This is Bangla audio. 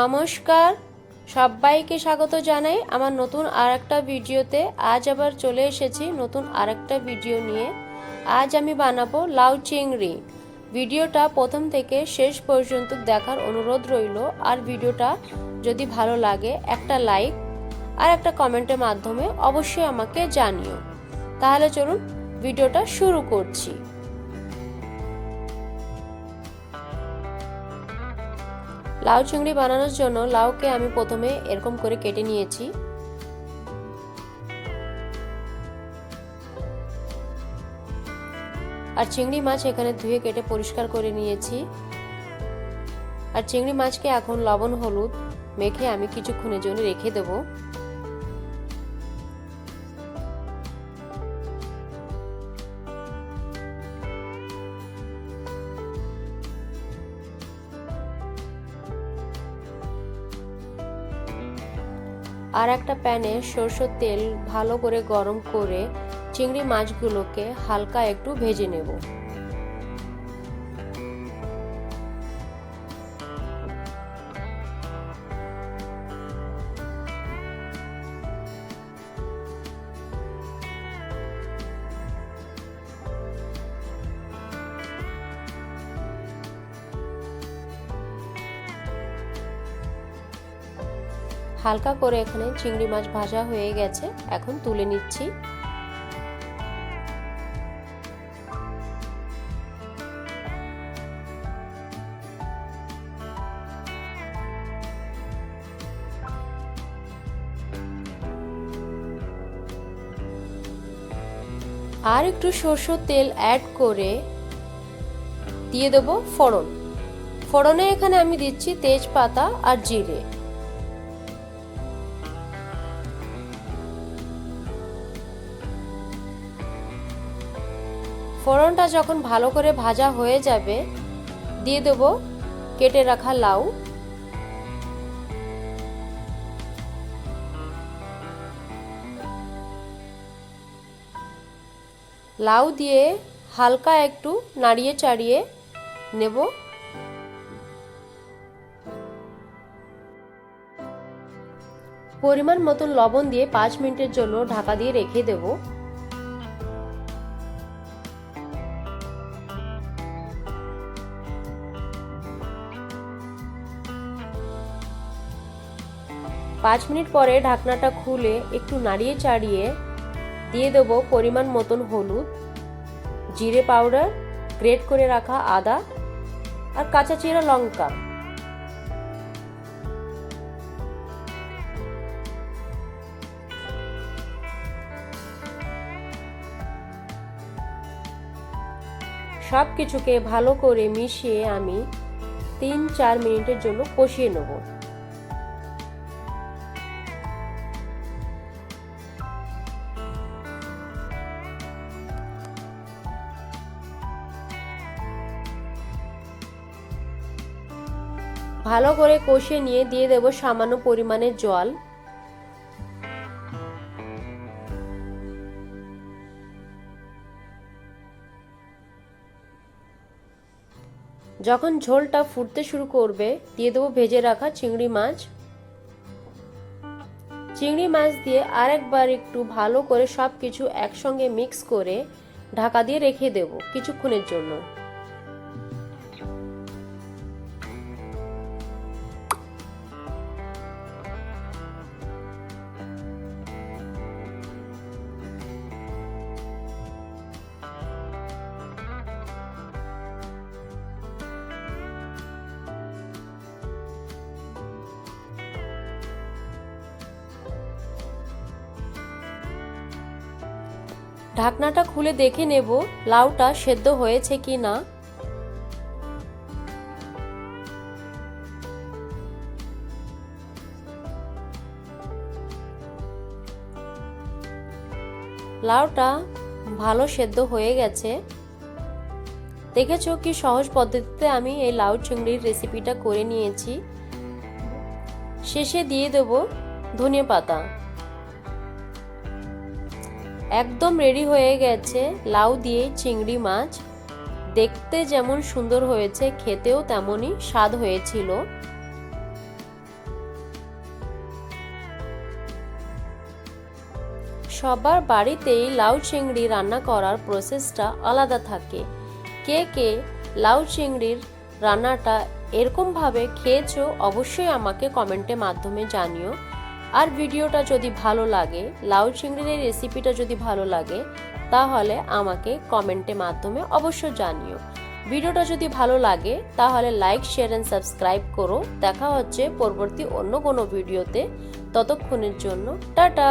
নমস্কার। সবাইকে স্বাগত জানাই আমার নতুন আর একটা ভিডিওতে। আজ আবার চলে এসেছি নতুন আর একটা ভিডিও নিয়ে। আজ আমি বানাবো লাউ চিংড়ি। ভিডিওটা প্রথম থেকে শেষ পর্যন্ত দেখার অনুরোধ রইল। আর ভিডিওটা যদি ভালো লাগে, একটা লাইক আর একটা কমেন্টের মাধ্যমে অবশ্যই আমাকে জানিও। তাহলে চলুন ভিডিওটা শুরু করছি। লাউ চিংড়ি বানানোর জন্য লাউকে আমি প্রথমে এরকম করে কেটে নিয়েছি। আর চিংড়ি মাছ এখানে ধুয়ে কেটে পরিষ্কার করে নিয়েছি। আর চিংড়ি মাছকে এখন লবণ, হলুদ মেখে আমি কিছুক্ষণের জন্য রেখে দেবো। আর একটা প্যানে সরষের তেল ভালো করে গরম করে চিংড়ি মাছগুলোকে হালকা একটু ভেজে নেব। হালকা করে এখানে চিংড়ি মাছ ভাজা হয়ে গেছে। এখন তুলে নিচ্ছি। আর একটু সরষের তেল অ্যাড করে দিয়ে দেব ফোড়ন। ফোড়নে এখানে আমি দিচ্ছি তেজপাতা আর জিরে। ফোড়নটা যখন ভালো করে ভাজা হয়ে যাবে, দিয়ে দেবো কেটে রাখা লাউ। লাউ দিয়ে হালকা একটু নাড়িয়ে চাড়িয়ে নেব। পরিমাণ মতন লবণ দিয়ে পাঁচ মিনিটের জন্য ঢাকা দিয়ে রেখে দেবো। পাঁচ মিনিট পরে ঢাকনাটা খুলে একটু নাড়িয়ে চাড়িয়ে দিয়ে দেব পরিমাণ মতন হলুদ, জিরে পাউডার, গ্রেট করে রাখা আদা আর কাঁচা চিরা লঙ্কা। সব কিছুকে ভালো করে মিশিয়ে আমি তিন চার মিনিটের জন্য কষিয়ে নেব। ভালো করে কষিয়ে নিয়ে দিয়ে দেব সামান্য পরিমাণে জল। যখন ঝোলটা ফুটতে শুরু করবে, দিয়ে দেবো ভেজে রাখা চিংড়ি মাছ। চিংড়ি মাছ দিয়ে আরেকবার একটু ভালো করে সব কিছু একসঙ্গে মিক্স করে ঢাকা দিয়ে রেখে দেব কিছুক্ষণের জন্য। ঢাকনাটা খুলে দেখে নেব লাউটা সেদ্ধ হয়েছে কি না। লাউটা ভালো সেদ্ধ হয়ে গেছে। দেখেছ কি সহজ পদ্ধতিতে আমি এই লাউ চিংড়ির রেসিপিটা করে নিয়েছি। শেষে দিয়ে দেব ধনিয়া পাতা। একদম রেডি হয়ে গেছে। লাউ দিয়ে চিংড়ি মাছ। দেখতে যেমন সুন্দর হয়েছে, খেতেও তেমনই স্বাদ হয়েছিল। সবার বাড়িতেই লাউ চিংড়ি রান্না করার প্রসেসটা আলাদা থাকে। কে কে লাউ চিংড়ির রান্নাটা এরকমভাবে খেয়েছো, অবশ্যই আমাকে কমেন্টের মাধ্যমে জানিও। আর ভিডিওটা যদি ভালো লাগে, লাউ চিংড়ির রেসিপিটা যদি ভালো লাগে, তাহলে আমাকে কমেন্টের মাধ্যমে অবশ্য জানিও। ভিডিওটা যদি ভালো লাগে, তাহলে লাইক শেয়ার অ্যান্ড সাবস্ক্রাইব করো। দেখা হচ্ছে পরবর্তী অন্য কোনো ভিডিওতে ততক্ষণের জন্য, টাটা!